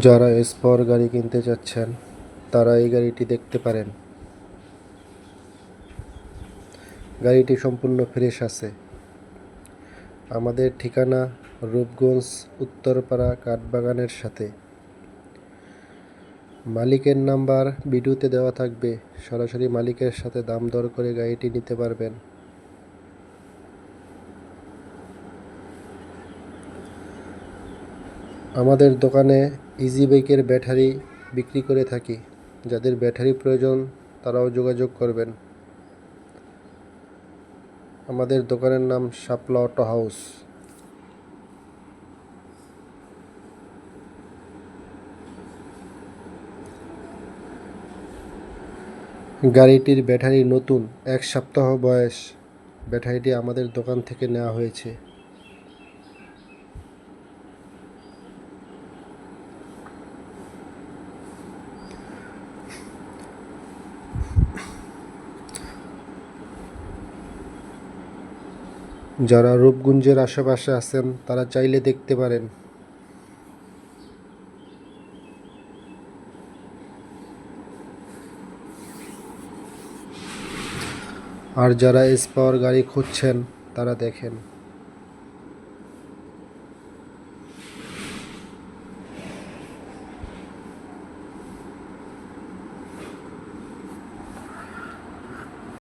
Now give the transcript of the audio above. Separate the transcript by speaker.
Speaker 1: যারা এসপর গাড়ি কিনতে চাচ্ছেন, তারা এই গাড়িটি দেখতে পারেন। গাড়িটি সম্পূর্ণ ফ্রেশ আছে। আমাদের ঠিকানা রূপগঞ্জ, উত্তরপাড়া, কাঠবাগানের সাথে। মালিকের নাম্বার ভিডিওতে দেওয়া থাকবে। সরাসরি মালিকের সাথে দাম দর করে গাড়িটি নিতে পারবেন। আমাদের দোকানে ইজি বাইকের ব্যাটারি বিক্রি করে থাকি। যাদের ব্যাটারি প্রয়োজন, তারাও যোগাযোগ করবেন। আমাদের দোকানের নাম শাপলা অটো হাউস গাড়িটির ব্যাটারি নতুন, এক সপ্তাহ বয়স। ব্যাটারিটি আমাদের দোকান থেকে নেওয়া হয়েছে। যারা রূপগুঞ্জের আশেপাশে আছেন, তারা চাইলে দেখতে পারেন। আর যারা এস পাওয়ার গাড়ি খুঁজছেন, তারা দেখেন।